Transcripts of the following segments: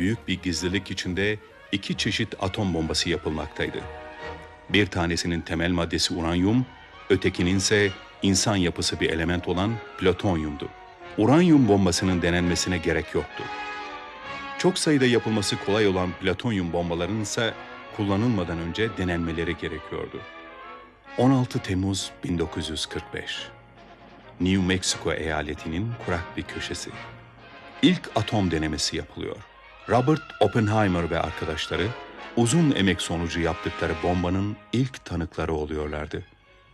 büyük bir gizlilik içinde iki çeşit atom bombası yapılmaktaydı. Bir tanesinin temel maddesi uranyum, ötekinin ise insan yapısı bir element olan plütonyumdu. Uranyum bombasının denenmesine gerek yoktu. Çok sayıda yapılması kolay olan plütonyum bombalarının ise kullanılmadan önce denenmeleri gerekiyordu. 16 Temmuz 1945 New Mexico eyaletinin kurak bir köşesi. İlk atom denemesi yapılıyor. Robert Oppenheimer ve arkadaşları uzun emek sonucu yaptıkları bombanın ilk tanıkları oluyorlardı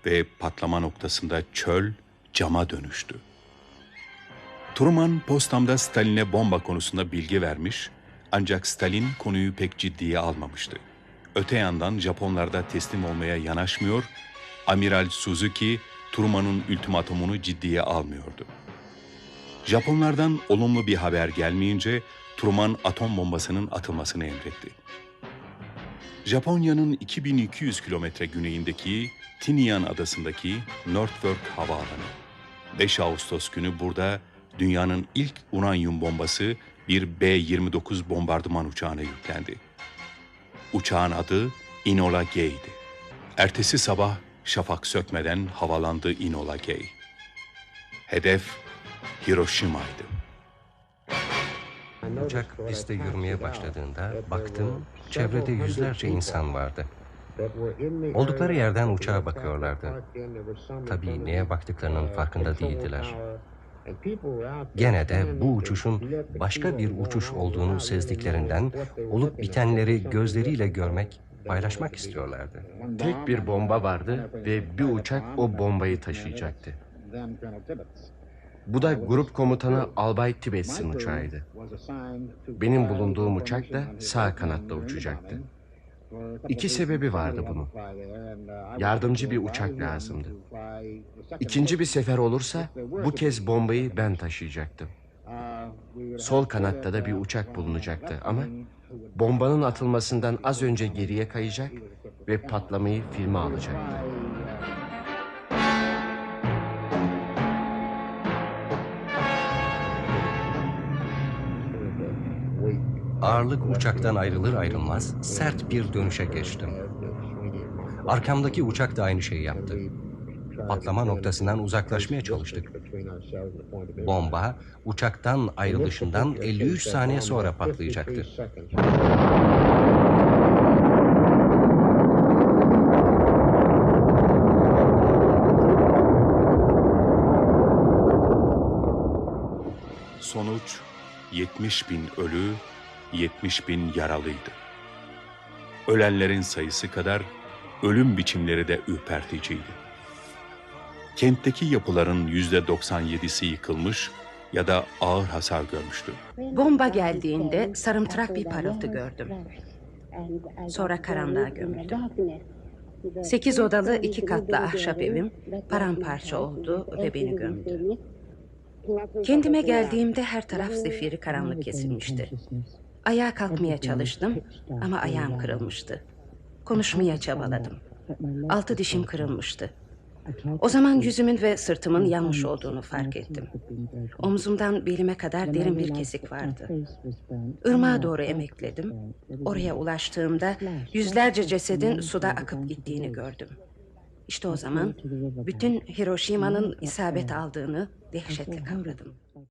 ve patlama noktasında çöl cama dönüştü. Truman Postam'da Stalin'e bomba konusunda bilgi vermiş ancak Stalin konuyu pek ciddiye almamıştı. Öte yandan Japonlar da teslim olmaya yanaşmıyor, Amiral Suzuki Truman'ın ultimatumunu ciddiye almıyordu. Japonlardan olumlu bir haber gelmeyince Truman atom bombasının atılmasını emretti. Japonya'nın 2200 kilometre güneyindeki Tinian adasındaki Northwork Havaalanı. 5 Ağustos günü burada dünyanın ilk uranyum bombası bir B-29 bombardıman uçağına yüklendi. Uçağın adı Enola Gay'di. Ertesi sabah şafak sökmeden havalandı Enola Gay. Hedef Hiroşima'ydı. Uçak piste yürümeye başladığında baktım çevrede yüzlerce insan vardı. Oldukları yerden uçağa bakıyorlardı. Tabii neye baktıklarının farkında değildiler. Gene de bu uçuşun başka bir uçuş olduğunu sezdiklerinden olup bitenleri gözleriyle görmek, paylaşmak istiyorlardı. Tek bir bomba vardı ve bir uçak o bombayı taşıyacaktı. Bu da grup komutanı Albay Tibbets'in uçağıydı. Benim bulunduğum uçak da sağ kanatta uçacaktı. İki sebebi vardı bunun. Yardımcı bir uçak lazımdı. İkinci bir sefer olursa bu kez bombayı ben taşıyacaktım. Sol kanatta da bir uçak bulunacaktı ama bombanın atılmasından az önce geriye kayacak ve patlamayı filme alacaktı. Ağırlık uçaktan ayrılır ayrılmaz sert bir dönüşe geçtim. Arkamdaki uçak da aynı şeyi yaptı. Patlama noktasından uzaklaşmaya çalıştık. Bomba uçaktan ayrılışından 53 saniye sonra patlayacaktı. Sonuç 70 bin ölü, 70 bin yaralıydı. Ölenlerin sayısı kadar ölüm biçimleri de ürperticiydi. Kentteki yapıların yüzde 97'si yıkılmış ya da ağır hasar görmüştü. Bomba geldiğinde sarımtırak bir parıltı gördüm. Sonra karanlığa gömüldüm. Sekiz odalı iki katlı ahşap evim paramparça oldu ve beni gömdü. Kendime geldiğimde her taraf zifiri karanlık kesilmişti. Ayağa kalkmaya çalıştım ama ayağım kırılmıştı. Konuşmaya çabaladım. Altı dişim kırılmıştı. O zaman yüzümün ve sırtımın yanmış olduğunu fark ettim. Omzumdan belime kadar derin bir kesik vardı. Irmağa doğru emekledim. Oraya ulaştığımda yüzlerce cesedin suda akıp gittiğini gördüm. İşte o zaman bütün Hiroşima'nın isabet aldığını dehşetle kavradım.